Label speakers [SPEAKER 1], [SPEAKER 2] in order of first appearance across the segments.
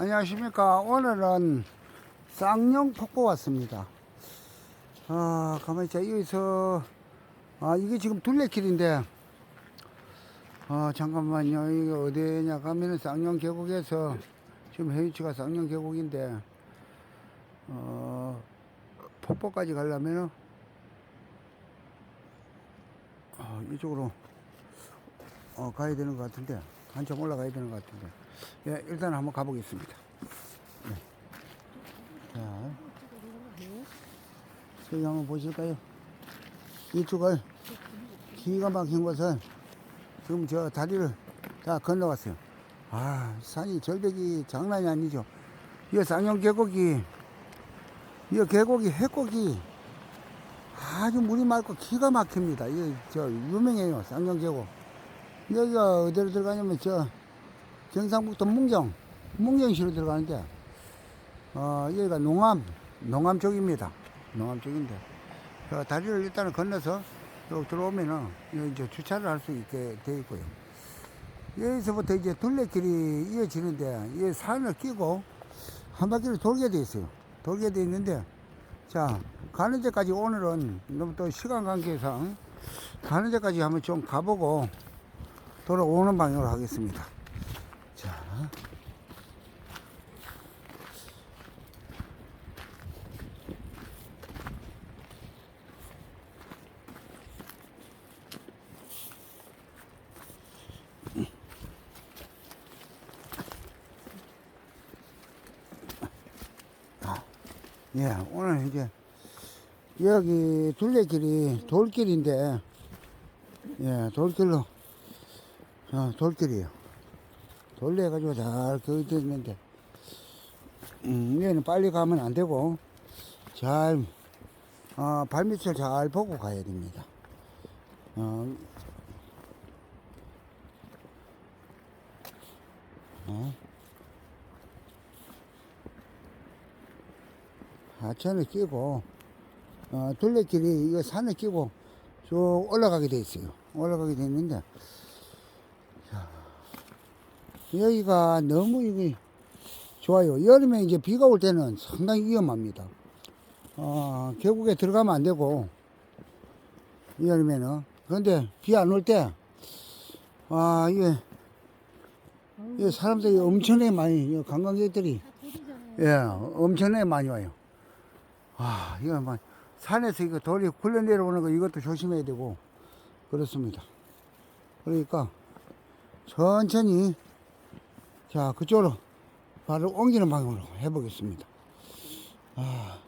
[SPEAKER 1] 안녕하십니까. 오늘은 쌍용 폭포 왔습니다. 아, 가만히 있자. 여기서, 아, 이게 지금 둘레길인데, 아, 잠깐만요. 이게 어디냐 가면은 쌍용 계곡에서, 지금 현위치가 쌍용 계곡인데, 어, 폭포까지 가려면은, 어, 이쪽으로, 어, 가야 되는 것 같은데, 한참 올라가야 되는 것 같은데. 예, 일단 한번 가보겠습니다. 네. 자, 저기 한번 보실까요? 이쪽을 기가 막힌 곳은 지금 저 다리를 다 건너왔어요. 아, 산이 절벽이 장난이 아니죠. 이 쌍용 계곡이, 이 계곡이 해곡이 아주 물이 맑고 기가 막힙니다. 이저 유명해요, 쌍용 계곡. 여기가 어디로 들어가냐면 저 경상북도 문경, 문경시로 들어가는데, 어, 여기가 농암, 농암 쪽입니다. 농암 쪽인데, 저 다리를 일단은 건너서 여기 들어오면은, 이제 주차를 할 수 있게 되어 있고요. 여기서부터 이제 둘레길이 이어지는데, 이 산을 끼고 한 바퀴를 돌게 돼 있어요. 돌게 돼 있는데, 자, 가는 데까지 오늘은 너무 또 시간 관계상 가는 데까지 한번 좀 가보고 돌아오는 방향으로 하겠습니다. 예, 오늘 이제 여기 둘레길이 돌길인데, 예, 돌길로, 어, 돌길이에요. 돌려가지고 잘 그어져 있는데, 음, 얘는 빨리 가면 안 되고, 잘, 어, 발밑을 잘 보고 가야 됩니다. 어, 어. 하천을 끼고, 어, 둘레길이 이거 산을 끼고 쭉 올라가게 돼 있어요. 올라가게 돼 있는데, 여기가 너무 이게 좋아요. 여름에 이제 비가 올 때는 상당히 위험합니다. 어, 계곡에 들어가면 안 되고, 여름에는. 그런데 비 안 올 때, 아, 이게, 이게 사람들이 엄청나게 많이, 이 관광객들이, 예, 엄청나게 많이 와요. 아, 이거 막, 산에서 이거 돌이 굴러 내려오는 거 이것도 조심해야 되고, 그렇습니다. 그러니까, 천천히, 자, 그쪽으로 바로 옮기는 방향으로 해보겠습니다. 아.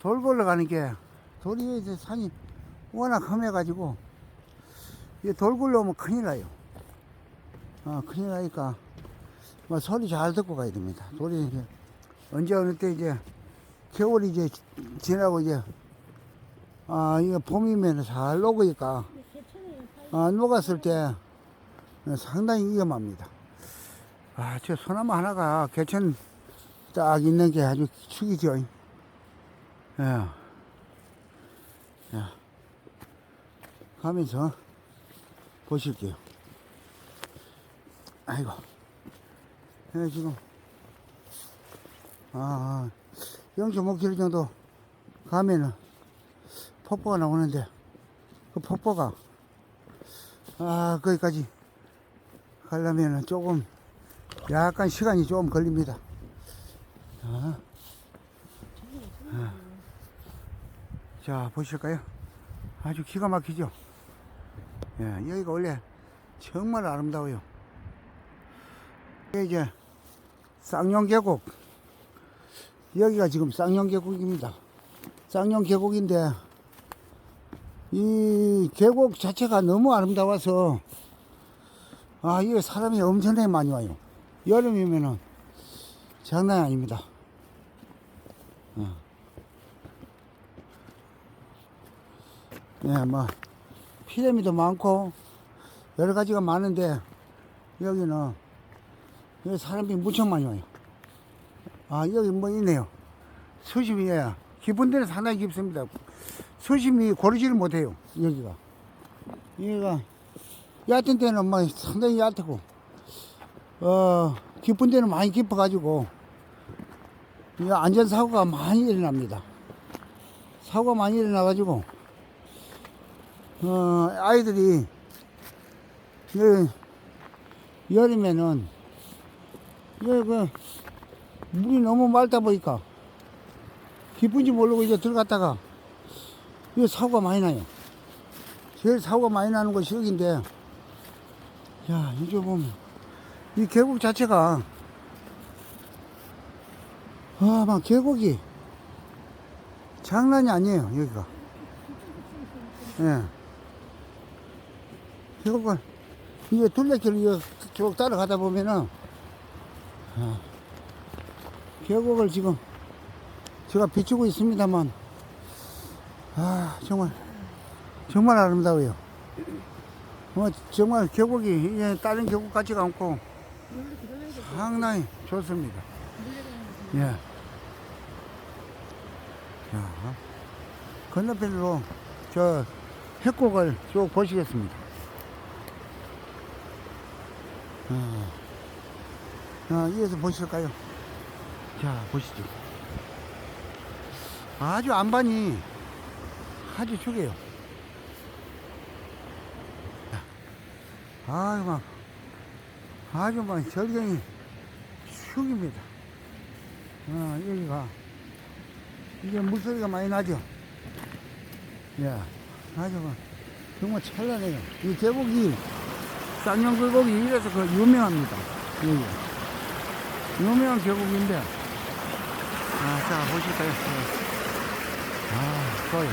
[SPEAKER 1] 돌 걸러가는 게 돌이 이제 산이 워낙 험해가지고 이돌 굴러오면 큰일 나요. 아, 큰일 나니까 뭐 소리 잘 듣고 가야 됩니다. 돌이 이제 언제 어느 때 이제 겨울이 이제 지나고 이제 아 이거 봄이면 잘 녹으니까 아 녹았을 때 상당히 위험합니다. 아 저 소나무 하나가 개천 딱 있는 게 아주 축이죠. 예. 야. 가면서 보실게요. 아이고. 예, 지금 아, 0.5km 정도 가면은 폭포가 나오는데 그 폭포가 아 거기까지 가려면은 조금 약간 시간이 좀 걸립니다. 아. 아. 자 보실까요? 아주 기가 막히죠. 예, 여기가 원래 정말 아름다워요. 이게 이제 쌍용 계곡 여기가 지금 쌍용 계곡입니다. 쌍용 계곡인데 이 계곡 자체가 너무 아름다워서 아 이게 사람이 엄청나게 많이 와요. 여름이면은 장난이 아닙니다. 어. 네, 뭐 피라미도 많고 여러 가지가 많은데 여기는 여기 사람이 무척 많이 와요. 아, 여기 뭐 있네요. 수심이, 예. 깊은 데는 상당히 깊습니다. 수심이 고르지를 못해요. 여기가. 여기가 얕은 데는 막 상당히 얕고, 어, 깊은 데는 많이 깊어가지고, 이 안전사고가 많이 일어납니다. 사고가 많이 일어나가지고, 어, 아이들이, 그, 여름에는, 여기 그, 물이 너무 맑다 보니까, 깊은지 모르고 이제 들어갔다가, 이 사고가 많이 나요. 제일 사고가 많이 나는 곳이 여기인데, 야, 이제 보면, 이 계곡 자체가, 아, 막 계곡이 장난이 아니에요, 여기가. 예. 계곡을, 이게 둘레길 이쭉 따라가다 보면은, 아, 계곡을 지금 제가 비추고 있습니다만, 아, 정말, 정말 아름다워요. 뭐, 정말 계곡이 이게 다른 계곡 같지가 않고 상당히 좋습니다. 예. 자, 건너편으로 저 해곡을 쭉 보시겠습니다. 아, 아, 위에서 보실까요? 자, 보시죠. 아주 안반이 아주 죽여요. 아유, 막, 아주 막 절경이 죽입니다. 어, 여기가, 이게 물소리가 많이 나죠? 예, 아주 막, 정말 찬란해요. 이 계곡이, 쌍용굴곡이 이래서 그 유명합니다. 여기. 유명한 계곡인데, 아, 자, 보실까요? 예. 아, 좋아요.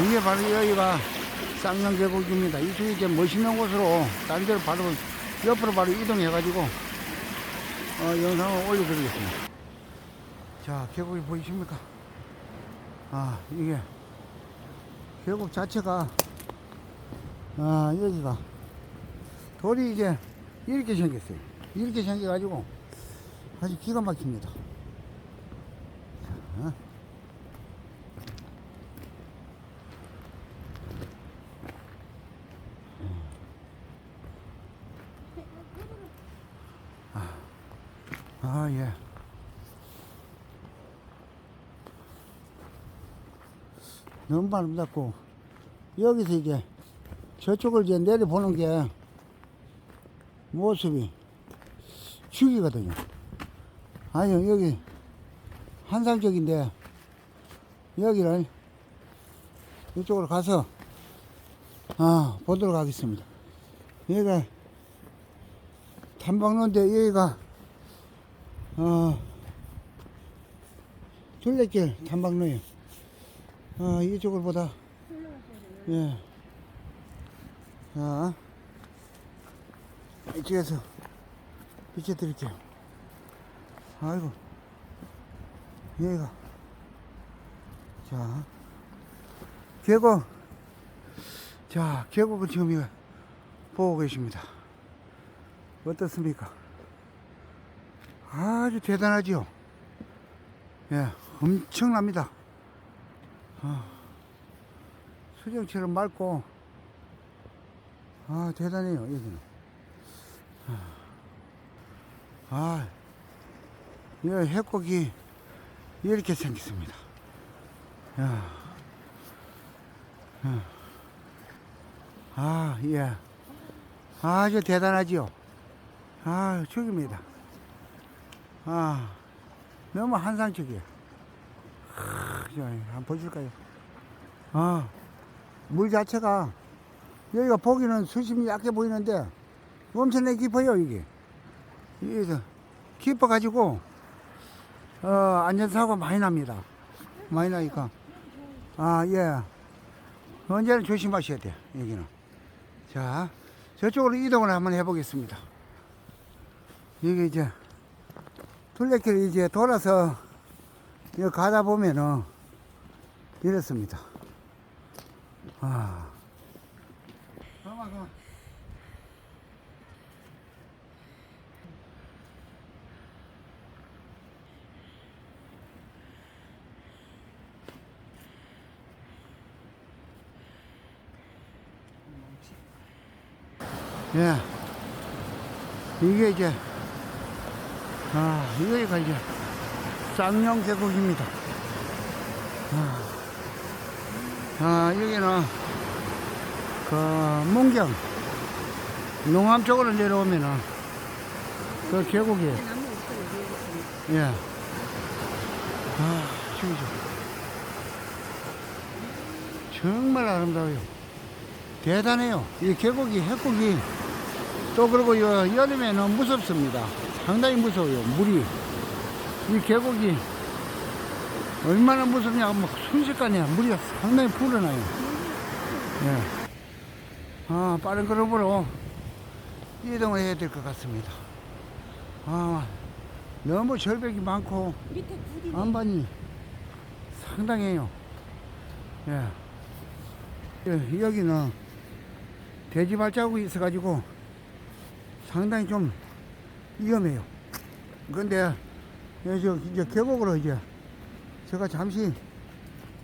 [SPEAKER 1] 음. 이게 바로 여기가 쌍용 계곡입니다. 이쪽이 이제 멋있는 곳으로 다른 데로 바로 옆으로 바로 이동해가지고 어, 영상을 올려드리겠습니다. 자, 계곡이 보이십니까? 아, 이게 계곡 자체가 아, 여기가 돌이 이제 이렇게 생겼어요. 이렇게 생겨가지고 아주 기가 막힙니다. 자. 아, 예. 너무 아름답고, 여기서 이제 저쪽을 이제 내려보는 게 모습이 죽이거든요. 아니요, 여기 한상적인데, 여기를 이쪽으로 가서, 아, 보도록 하겠습니다. 여기가 탐방로인데, 여기가 어, 둘레길 탐방로에 어, 이쪽을 보다 예. 자, 이쪽에서 비춰드릴게요. 아이고, 여기가. 자, 계곡. 자, 계곡을 지금 보고 계십니다. 어떻습니까? 아주 대단하지요. 예, 엄청납니다. 아, 수정처럼 맑고, 아, 대단해요, 여기는. 아, 이 해곡이 이렇게 생겼습니다. 야, 야. 아, 예. 아주 대단하지요. 아, 죽입니다. 아, 너무 한상적이에요. 하, 자, 한번 보실까요? 아, 물 자체가 여기가 보기는 수심이 약해 보이는데 엄청나게 깊어요, 이게. 이게 저 깊어가지고, 어, 안전사고가 많이 납니다. 많이 나니까. 아, 예. 언제나 조심하셔야 돼요, 여기는. 자, 저쪽으로 이동을 한번 해보겠습니다. 이게 이제, 둘레길 이제 돌아서 여기 가다 보면은 이렇습니다. 아. 그만, 그 예. 이게 이제, 아, 여기가 이제 쌍용 계곡입니다. 아, 아, 여기는 그 문경, 농암 쪽으로 내려오면은 그.
[SPEAKER 2] 나무 없어요.
[SPEAKER 1] 예. 아, 죽이죠. 정말 아름다워요. 대단해요. 이 계곡이, 해곡이 또 그리고 여, 여름에는 무섭습니다. 상당히 무서워요. 물이. 이 계곡이 얼마나 무섭냐. 막 순식간에 물이 상당히 불어나요. 예. 아, 빠른 걸음으로 이동을 해야 될 것 같습니다. 아, 너무 절벽이 많고
[SPEAKER 2] 굴이
[SPEAKER 1] 안반이 상당해요. 예. 예, 여기는 돼지 발자국이 있어가지고 상당히 좀 위험해요. 근데 예, 저 이제 계곡으로 이제 제가 잠시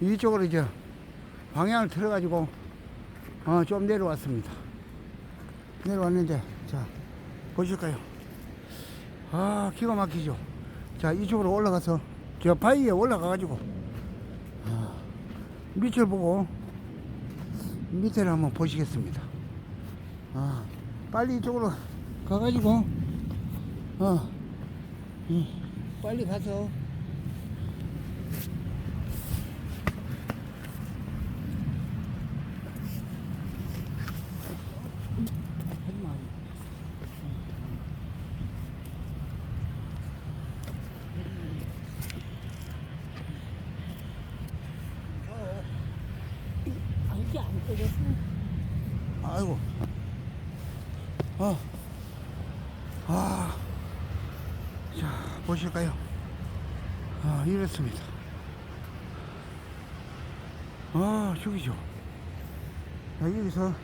[SPEAKER 1] 이쪽으로 이제 방향을 틀어가지고 어, 좀 내려왔습니다. 내려왔는데 자 보실까요? 아 기가 막히죠. 자 이쪽으로 올라가서 저 바위에 올라가가지고 아, 밑을 보고 밑에를 한번 보시겠습니다. 아 빨리 이쪽으로 가가지고 어 음, 빨리 가서. 아이고. 아. 아. 자, 보실까요? 아, 이렇습니다. 아, 저기죠. 자, 여기서,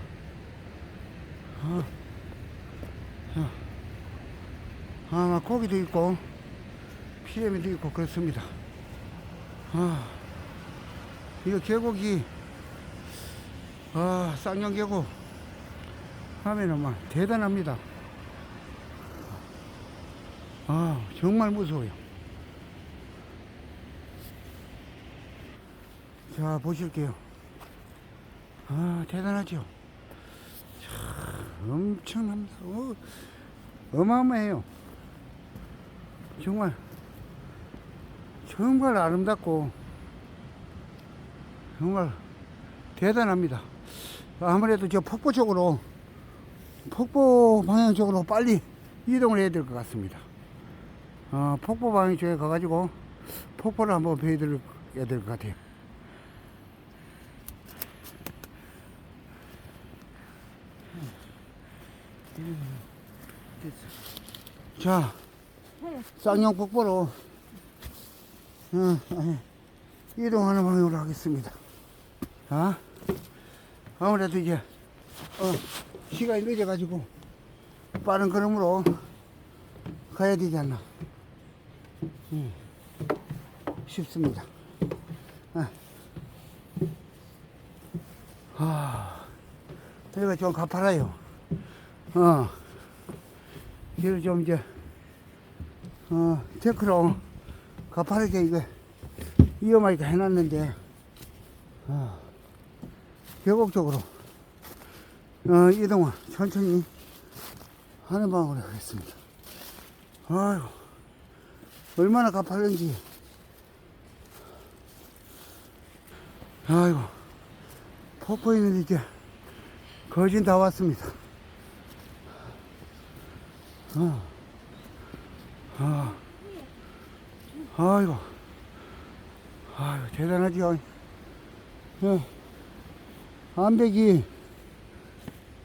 [SPEAKER 1] 아, 자, 아, 막 고기도 있고, 피레미도 있고, 그렇습니다. 아, 이거 계곡이, 아, 쌍용 계곡 하면은 막 대단합니다. 아, 정말 무서워요. 자, 보실게요. 아, 대단하죠? 참, 엄청납니다. 어, 어마어마해요. 정말, 정말 아름답고, 정말 대단합니다. 아무래도 저 폭포 쪽으로, 폭포 방향 쪽으로 빨리 이동을 해야 될 것 같습니다. 어, 폭포 방향 쪽에 가가지고 폭포를 한번 보여드려야 될 것 같아요. 자, 쌍용 폭포로 어, 어, 이동하는 방향으로 하겠습니다. 아, 아무래도 이제 어, 시간이 늦어가지고 빠른 걸음으로 가야 되지 않나 음, 싶습니다. 아, 아, 여기가 좀 가파라요. 어, 길을 좀 이제 어, 테크로 가파르게 이거 위험하게 해놨는데 어, 계곡 쪽으로 어, 이동을 천천히 하는 방법으로 하겠습니다. 아이고, 얼마나 가파른지. 아이고, 폭포에는 이제 거진 다 왔습니다. 어. 아, 아이고, 아이고, 대단하죠. 어, 암벽이,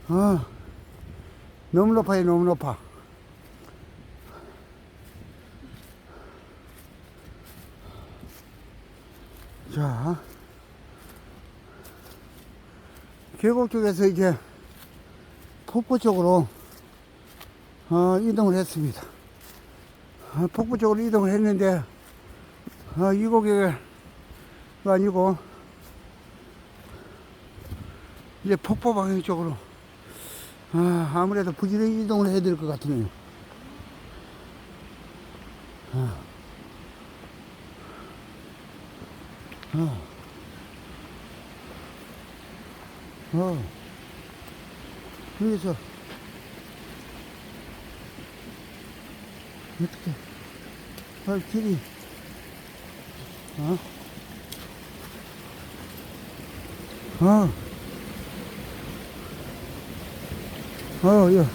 [SPEAKER 1] 어, 너무 높아요, 너무 높아. 자, 계곡 쪽에서 이제 폭포 쪽으로 어, 이동을 했습니다. 어, 폭포 쪽으로 이동을 했는데 어, 이 고개가 아니고 이제 폭포 방향 쪽으로 아, 아무래도 부지런히 이동을 해야 될 것 같으네요. 아. 아. 어. 여기서 어떻게 발 길이 어? 어. 어, 예.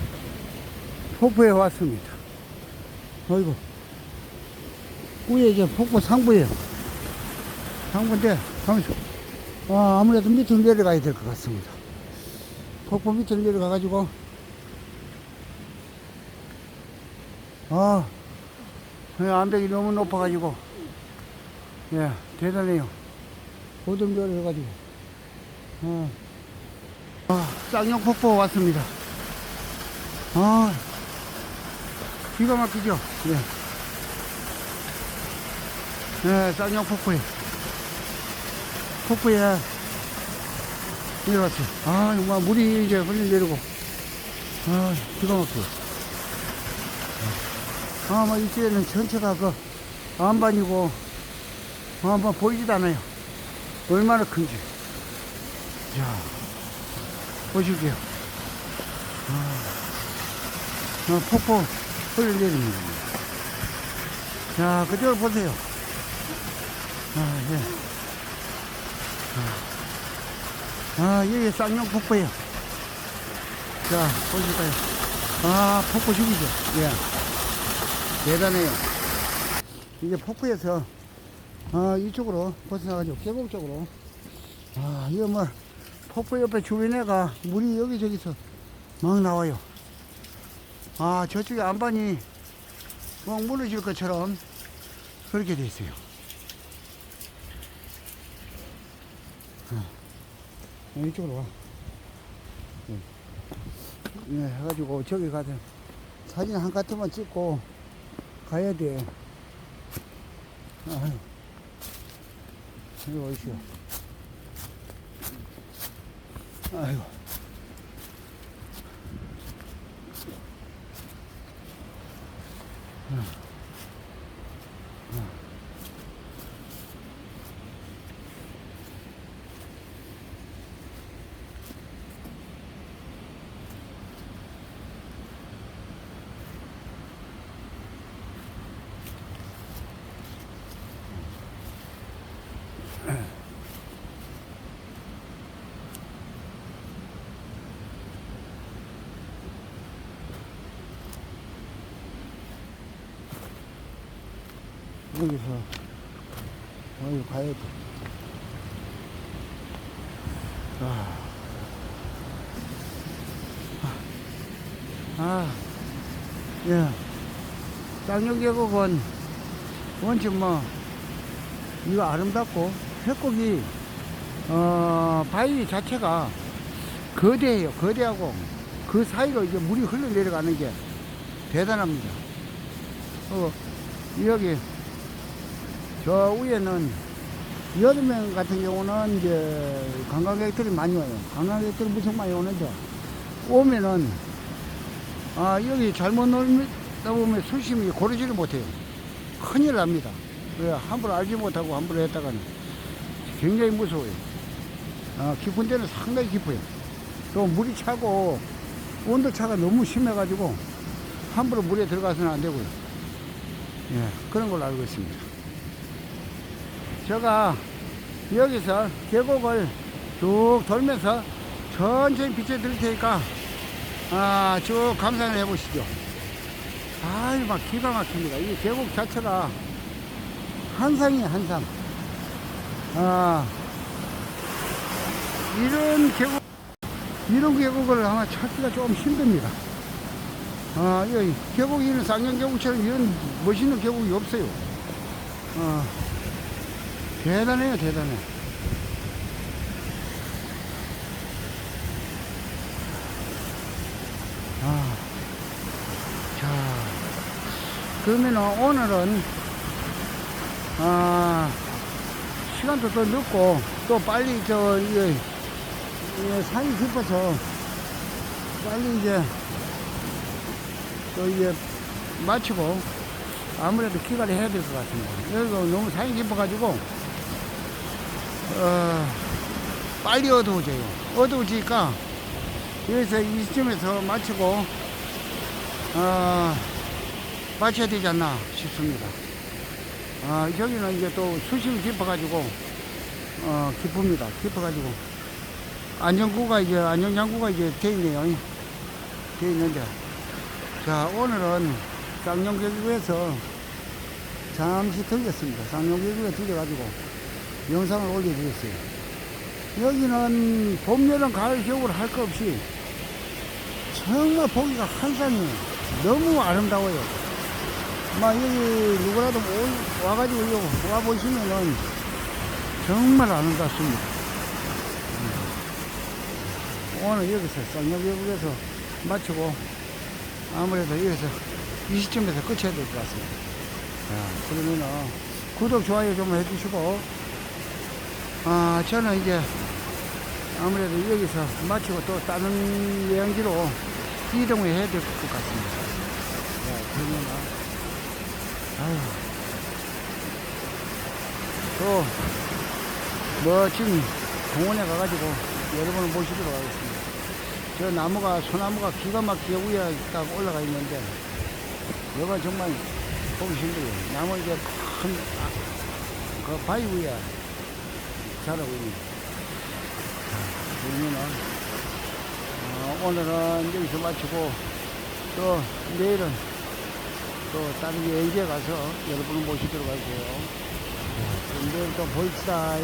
[SPEAKER 1] 폭포에 왔습니다. 어이구. 위에 이제 폭포 상부에요. 상부인데, 가면서. 아, 아무래도 밑으로 내려가야 될 것 같습니다. 폭포 밑으로 내려가가지고, 아, 이 암벽이 너무 높아가지고, 예, 대단해요. 고등교를 해가지고, 어. 아, 쌍용 폭포 왔습니다. 아, 기가 막히죠? 예. 예, 쌍용 폭포에. 폭포에 내려왔어요. 아, 물이 이제 흘리 내리고. 아, 기가 막혀요. 아, 막 이쪽에는 전체가 그 안반이고, 안반 보이지도 않아요. 얼마나 큰지. 자, 보실게요. 어, 폭포 흘러내립니다. 자, 그쪽을 보세요. 아, 예. 아, 아, 여기 쌍용 폭포예요. 자, 보실까요? 아, 폭포 죽이죠. 예. 대단해요. 이제 폭포에서, 아, 이쪽으로 벗어나가지고 계곡 쪽으로. 아, 이거 뭐, 폭포 옆에 주변에가 물이 여기저기서 막 나와요. 아, 저쪽에 안반이 막 무너질 것처럼 그렇게 돼 있어요. 어, 이쪽으로 와. 예, 예, 해가지고 저기 가서 사진 한 카트만 찍고 가야 돼. 아유. 여기 오시오. 아이 여기서 어디 가야 돼. 아. 아, 예. 쌍용 계곡은 원체 뭐, 이거 아름답고, 협곡이, 어, 바위 자체가 거대해요. 거대하고, 그 사이로 이제 물이 흘러 내려가는 게 대단합니다. 어, 여기, 저 위에는 여름에 같은 경우는 이제 관광객들이 많이 와요. 관광객들이 무척 많이 오는데 오면은 아 여기 잘못 놀다 보면 수심이 고르지를 못해요. 큰일 납니다. 왜 함부로 알지 못하고 함부로 했다가는 굉장히 무서워요. 아, 깊은 데는 상당히 깊어요. 또 물이 차고 온도 차가 너무 심해가지고 함부로 물에 들어가서는 안 되고요. 예, 그런 걸로 알고 있습니다. 제가 여기서 계곡을 쭉 돌면서 천천히 비춰드릴 테니까 아, 쭉 감상을 해보시죠. 아유, 막 기가 막힙니다. 이 계곡 자체가 한상이에요, 한상. 아, 이런 계곡, 이런 계곡을 아마 찾기가 좀 힘듭니다. 아, 이 계곡이 있는 쌍용 계곡처럼 이런 멋있는 계곡이 없어요. 아, 대단해요, 대단해. 아, 자, 그러면 오늘은, 아, 시간도 더 늦고, 또 빨리 저, 이게, 이게 산이 깊어서, 빨리 이제 또 이제 마치고 아무래도 귀가를 해야 될 것 같습니다. 여기가 너무 산이 깊어가지고 어, 빨리 어두워져요. 어두워지니까 여기서 이쯤에서 마치고 어, 마쳐야 되지 않나 싶습니다. 아, 여기는 이제 또 수심이 깊어가지고 어, 깊습니다. 깊어가지고 안전구가 이제 안전장구가 이제 돼 있네요. 돼 있는데 자 오늘은 쌍용계구에서 잠시 들렸습니다. 쌍용계구에 들려가지고 영상을 올려드렸어요. 여기는 봄, 여름, 가을, 겨울 할거 없이 정말 보기가 한산이에요. 너무 아름다워요. 막 여기 누구라도 오- 와가지고 여기 와보시면은 정말 아름답습니다. 음. 오늘 여기서 쌍용계구에서 마치고 아무래도 여기서 이 시점에서 끝쳐야 될 것 같습니다. 자, 그러면은 구독, 좋아요 좀 해주시고, 아, 저는 이제 아무래도 여기서 마치고 또 다른 여행지로 이동을 해야 될 것 같습니다. 자, 그러면은, 또 멋진 공원에 가가지고 여러분을 모시도록 하겠습니다. 저 나무가 소나무가 기가 막히게 위에 딱 올라가 있는데 여가 정말 보기 힘들어요. 나무 이제 큰, 아, 그 바위 위에 자라고 있는. 그러면은, 어, 오늘은 여기서 마치고 또 내일은 또 다른 여행지에 가서 여러분을 모시도록 할게요. 자, 그럼 내일 또 봅시다.